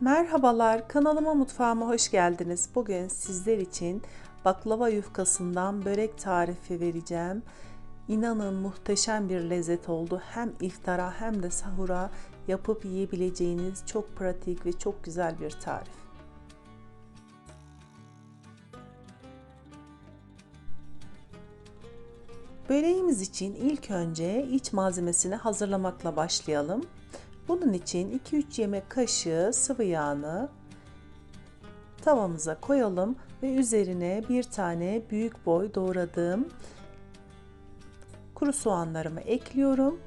Merhabalar, kanalıma mutfağıma hoş geldiniz. Bugün sizler için baklava yufkasından börek tarifi vereceğim. İnanın muhteşem bir lezzet oldu. Hem iftara hem de sahura yapıp yiyebileceğiniz çok pratik ve çok güzel bir tarif. Böreğimiz için ilk önce iç malzemesini hazırlamakla başlayalım. Bunun için 2-3 yemek kaşığı sıvı yağını tavamıza koyalım ve üzerine bir tane büyük boy doğradığım kuru soğanlarımı ekliyorum.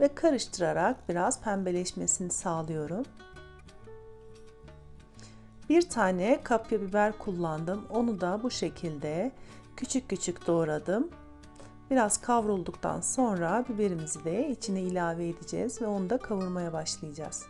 Ve karıştırarak biraz pembeleşmesini sağlıyorum. Bir tane kapya biber kullandım. Onu da bu şekilde küçük küçük doğradım. Biraz kavrulduktan sonra biberimizi de içine ilave edeceğiz ve onu da kavurmaya başlayacağız.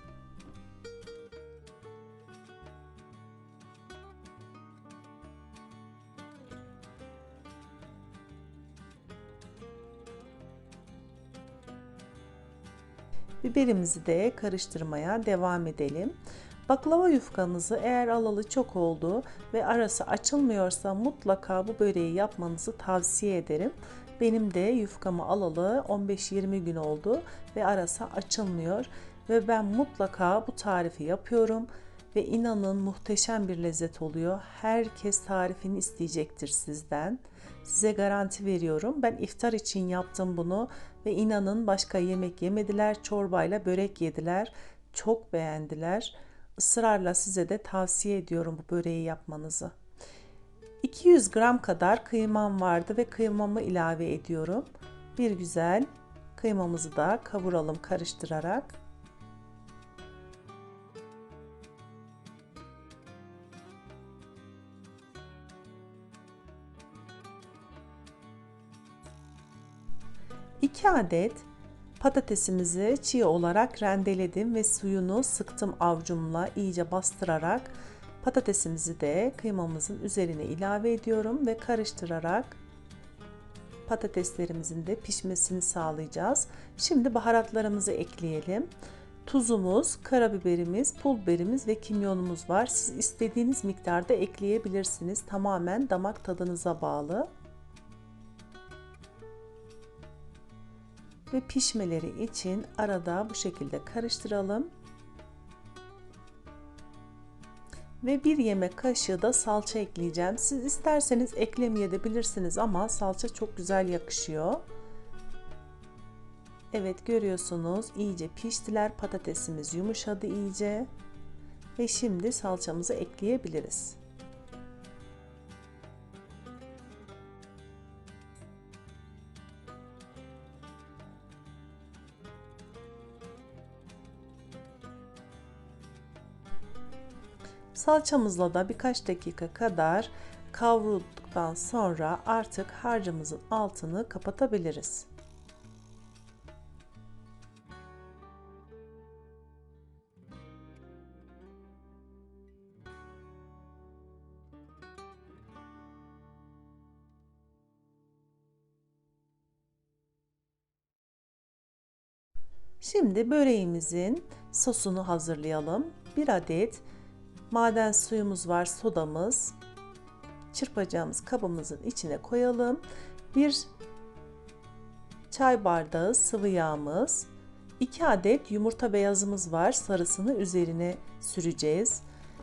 Biberimizi de karıştırmaya devam edelim. Baklava yufkamızı eğer alalı çok oldu ve arası açılmıyorsa mutlaka bu böreği yapmanızı tavsiye ederim. Benim de yufkamı alalı 15-20 gün oldu ve arası açılmıyor ve ben mutlaka bu tarifi yapıyorum ve inanın muhteşem bir lezzet oluyor. Herkes tarifini isteyecektir sizden. Size garanti veriyorum. Ben iftar için yaptım bunu ve inanın başka yemek yemediler. Çorbayla börek yediler. Çok beğendiler. Israrla size de tavsiye ediyorum bu böreği yapmanızı. 200 gram kadar kıymam vardı ve kıymamı ilave ediyorum. Bir güzel kıymamızı da kavuralım karıştırarak. İki adet patatesimizi çiğ olarak rendeledim ve suyunu sıktım avcumla iyice bastırarak Patatesimizi de kıymamızın üzerine ilave ediyorum ve karıştırarak patateslerimizin de pişmesini sağlayacağız. Şimdi baharatlarımızı ekleyelim. Tuzumuz, karabiberimiz, pul biberimiz ve kimyonumuz var. Siz istediğiniz miktarda ekleyebilirsiniz. Tamamen damak tadınıza bağlı. Ve pişmeleri için arada bu şekilde karıştıralım. Ve bir yemek kaşığı da salça ekleyeceğim. Siz isterseniz eklemeyebilirsiniz ama salça çok güzel yakışıyor. Evet görüyorsunuz iyice piştiler. Patatesimiz yumuşadı iyice. Ve şimdi salçamızı ekleyebiliriz. Salçamızla da birkaç dakika kadar kavrulduktan sonra artık harcımızın altını kapatabiliriz. Şimdi böreğimizin sosunu hazırlayalım. Bir adet maden suyumuz var, sodamız. Çırpacağımız kabımızın içine koyalım. Bir çay bardağı sıvı yağımız. 2 adet yumurta beyazımız var. Sarısını üzerine süreceğiz.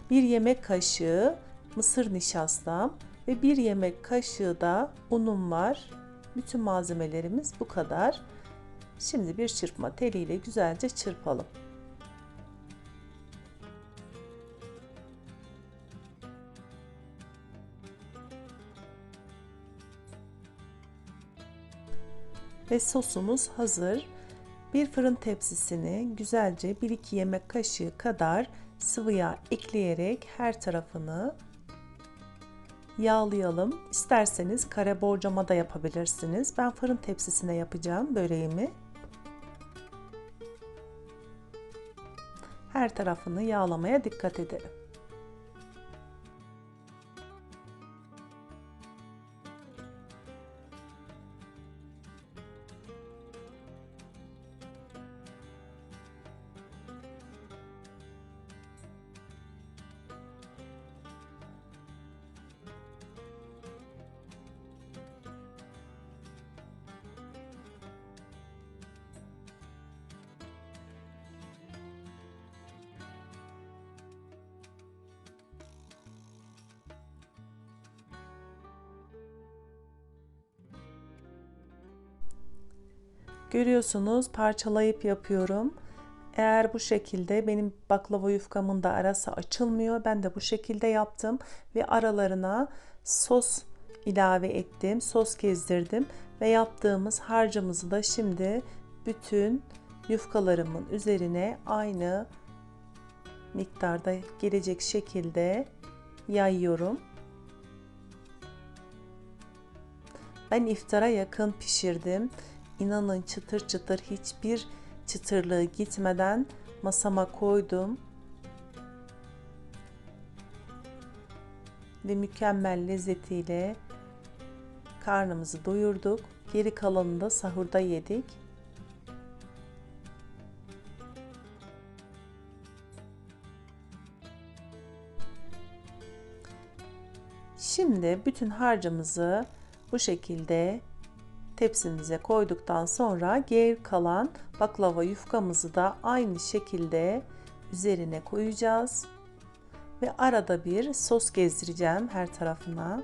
1 yemek kaşığı mısır nişastam ve 1 yemek kaşığı da unum var. Bütün malzemelerimiz bu kadar. Şimdi bir çırpma teliyle güzelce çırpalım. Ve sosumuz hazır. Bir fırın tepsisini güzelce 1-2 yemek kaşığı kadar sıvı yağ ekleyerek her tarafını yağlayalım. İsterseniz kare borcama da yapabilirsiniz. Ben fırın tepsisine yapacağım böreğimi. Her tarafını yağlamaya dikkat edelim. Görüyorsunuz parçalayıp yapıyorum. Eğer bu şekilde benim baklava yufkamın da arası açılmıyor. Ben de bu şekilde yaptım ve aralarına sos ilave ettim. Sos gezdirdim ve yaptığımız harcımızı da şimdi bütün yufkalarımın üzerine aynı miktarda gelecek şekilde yayıyorum. Ben iftara yakın pişirdim. İnanın çıtır çıtır hiçbir çıtırlığı gitmeden masama koydum. Ve mükemmel lezzetiyle karnımızı doyurduk. Geri kalanını da sahurda yedik. Şimdi bütün harcımızı bu şekilde tepsimize koyduktan sonra geri kalan baklava yufkamızı da aynı şekilde üzerine koyacağız. Ve arada bir sos gezdireceğim her tarafına.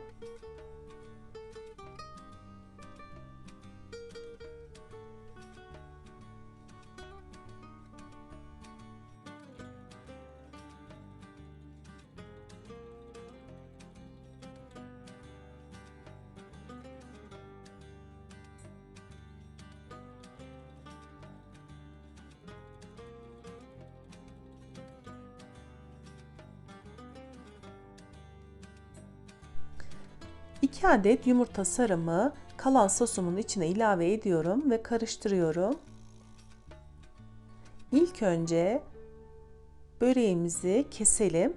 İki adet yumurta sarımı kalan sosumun içine ilave ediyorum ve karıştırıyorum. İlk önce böreğimizi keselim.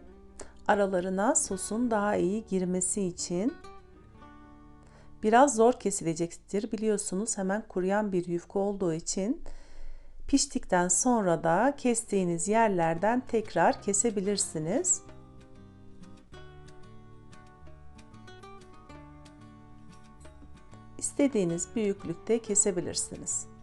Aralarına sosun daha iyi girmesi için biraz zor kesilecektir. Biliyorsunuz hemen kuruyan bir yufka olduğu için piştikten sonra da kestiğiniz yerlerden tekrar kesebilirsiniz. İstediğiniz büyüklükte kesebilirsiniz.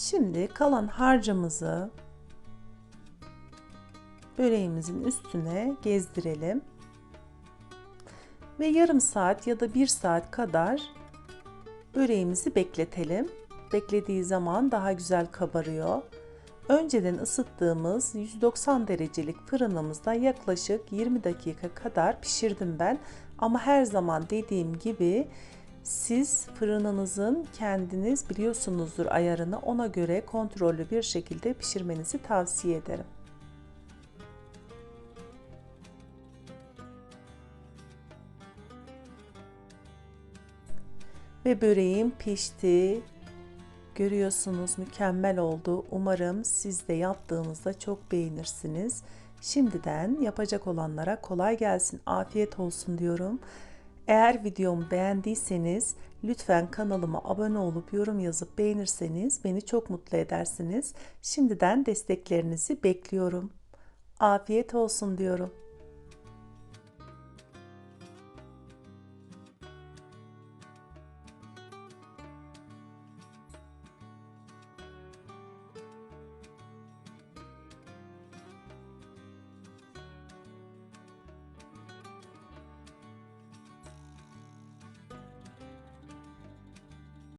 Şimdi kalan harcımızı böreğimizin üstüne gezdirelim. Ve yarım saat ya da bir saat kadar böreğimizi bekletelim. Beklediği zaman daha güzel kabarıyor. Önceden ısıttığımız 190 derecelik fırınımızda yaklaşık 20 dakika kadar pişirdim ben. Ama her zaman dediğim gibi siz fırınınızın kendiniz biliyorsunuzdur ayarını ona göre kontrollü bir şekilde pişirmenizi tavsiye ederim. Ve böreğim pişti. Görüyorsunuz mükemmel oldu. Umarım siz de yaptığınızda çok beğenirsiniz. Şimdiden yapacak olanlara kolay gelsin, afiyet olsun diyorum. Eğer videomu beğendiyseniz lütfen kanalıma abone olup yorum yazıp beğenirseniz beni çok mutlu edersiniz. Şimdiden desteklerinizi bekliyorum. Afiyet olsun diyorum.